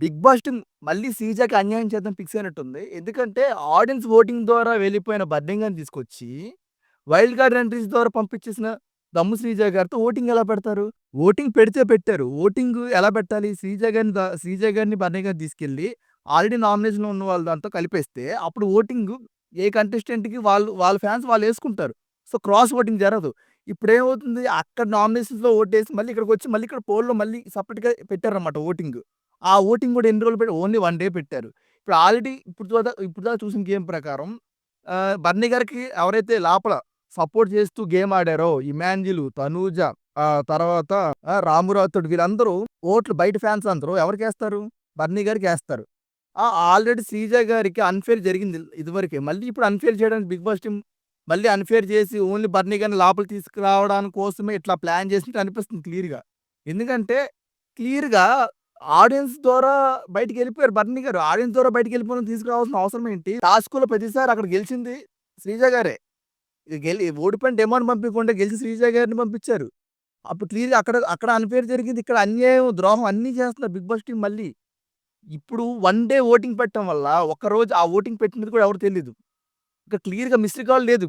Big boss team మళ్ళీ సీజాకి అన్యాయం చేద్దాం ఫిక్స్ అయినట్టుంది. ఎందుకంటే ఆడియన్స్ ఓటింగ్ ద్వారా వెళ్ళిపోయిన బర్నింగాని తీసుకొచ్చి, వైల్డ్ కార్డ్ ఎంట్రీస్ ద్వారా పంపించేసిన దమ్ము శ్రీజ గారితో ఓటింగ్ ఎలా పెడతారు? ఓటింగ్ పెడితే పెట్టారు. ఓటింగ్ ఎలా పెట్టాలి? శ్రీజ గారిని శ్రీజా శ్రీజ గారిని, బర్నీ గారిని తీసుకెళ్ళి ఆల్రెడీ నామినేషన్‌లో ఉన్న వాళ్ళ దాంతో కలిపేస్తే అప్పుడు ఓటింగ్ ఏ కంటెస్టెంట్‌కి వాళ్ళు వాళ్ళ ఫ్యాన్స్ వాళ్ళు వేసుకుంటారు సో, క్రాస్ ఓటింగ్ జరగదు. ఇప్పుడేమవుతుంది అక్కడ నామినేషన్స్‌లో ఓటేసి మళ్ళీ ఇక్కడికొచ్చి మళ్ళీ ఇక్కడ పోల్‌లో మళ్ళీ సపరేట్గా పెట్టారన్నమాట ఓటింగ్. ఆ ఓటింగ్ కూడా ఎన్ని రోజులు పెట్టి ఓన్లీ వన్ డే పెట్టారు. ఇప్పుడు ఆల్రెడీ ఇప్పుడు దాకా ఇప్పుడు దాకా చూసిన గేమ్ ప్రకారం బర్నీ గారికి ఎవరైతే లోపల సపోర్ట్ చేస్తూ గేమ్ ఆడారో ఇమాన్జిలు తనూజ తర్వాత ఆహ్, వీళ్ళందరూ ఓట్లు బయట ఫ్యాన్స్ అందరూ ఎవరికి వేస్తారు బర్నీ గారికేస్తారు. ఆ! ఆల్రెడీ శ్రీజ గారికి అన్ఫేర్ జరిగింది ఇదివరకే. మళ్ళీ ఇప్పుడు అన్ఫేర్ చేయడానికి బిగ్ బాస్ టీమ్ మళ్ళీ అన్ఫేర్ చేసి ఓన్లీ బర్నీ గారిని లోపల తీసుకురావడానికి కోసమే ఇట్లా ప్లాన్ చేసినట్టు అనిపిస్తుంది క్లియర్‌గా. ఎందుకంటే క్లియర్‌గా ఆడియన్స్ ద్వారా బయటికెళ్ళిపోయారు బర్నీ గారు. ఆడియన్స్ ద్వారా బయటికి వెళ్ళిపోవడం తీసుకురావాల్సిన అవసరం ఏంటి? టాస్క్‌లో ప్రతిసారి అక్కడ గెలిచింది శ్రీజ గారే. గెలి ఓడిపోయిన డెమోని పంపించకుండా గెలిచి శ్రీజ గారిని పంపించారు. అప్పుడు క్లియర్‌గా అక్కడ అక్కడ అన్‌ఫెయిర్ జరిగింది. ఇక్కడ అన్యాయం, ద్రోహం అన్నీ చేస్తున్నారు బిగ్ బాస్ టీం మళ్ళీ. ఇప్పుడు వన్ డే ఓటింగ్ పెట్టడం వల్ల ఒకరోజు ఆ ఓటింగ్ పెట్టినది కూడా ఎవరు తెలియదు ఇక్కడ క్లియర్‌గా మిస్డ్ కాల్ లేదు.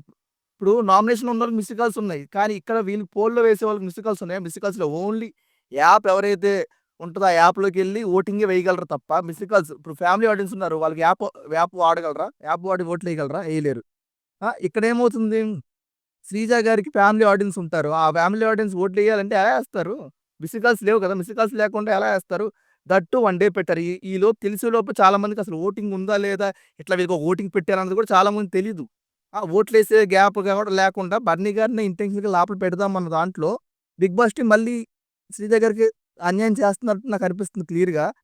ఇప్పుడు నామినేషన్ ఉన్న వాళ్ళకి మిస్డ్ కాల్స్ ఉన్నాయి. కానీ ఇక్కడ వీళ్ళు పోల్‌లో వేసే వాళ్ళకి మిస్డ్ కాల్స్ ఉన్నాయా? మిస్డ్ కాల్స్లో ఓన్లీ యాప్ ఎవరైతే ఉంటుంది ఆ యాప్లోకి వెళ్ళి ఓటింగే వేయగలరు తప్ప మిస్డ్ కాల్స్ ఇప్పుడు ఫ్యామిలీ ఆడియన్స్ ఉన్నారు. వాళ్ళకి యాప్ యాప్ వాడగలరా? యాప్ వాడి ఓట్లు వేయగలరా వేయలేరు ఇక్కడ ఏమవుతుంది శ్రీజ గారికి ఫ్యామిలీ ఆడియన్స్ ఉంటారు. ఆ ఫ్యామిలీ ఆడియన్స్ ఓట్లేయాలంటే ఎలా వేస్తారు మిస్డ్ కాల్స్ లేవు కదా! మిస్డ్ కాల్స్ లేకుండా ఎలా వేస్తారు దట్టు వన్ డే పెట్టారు. ఈ లోపు తెలిసే లోపు చాలా మందికి అసలు ఓటింగ్ ఉందా? లేదా? ఇట్లా వీళ్ళకి ఓటింగ్ పెట్టారన్నది కూడా చాలా మంది తెలియదు ఆ! వేసే గ్యాప్ కూడా లేకుండా బర్నీ గారిని ఇంటెన్షన్‌గా లోపల పెడదాం అన్న దాంట్లో బిగ్ బాస్ టీమ్ మళ్ళీ శ్రీజ గారికి అన్యాయం చేస్తున్నట్టు నాకు అనిపిస్తుంది క్లియర్‌గా.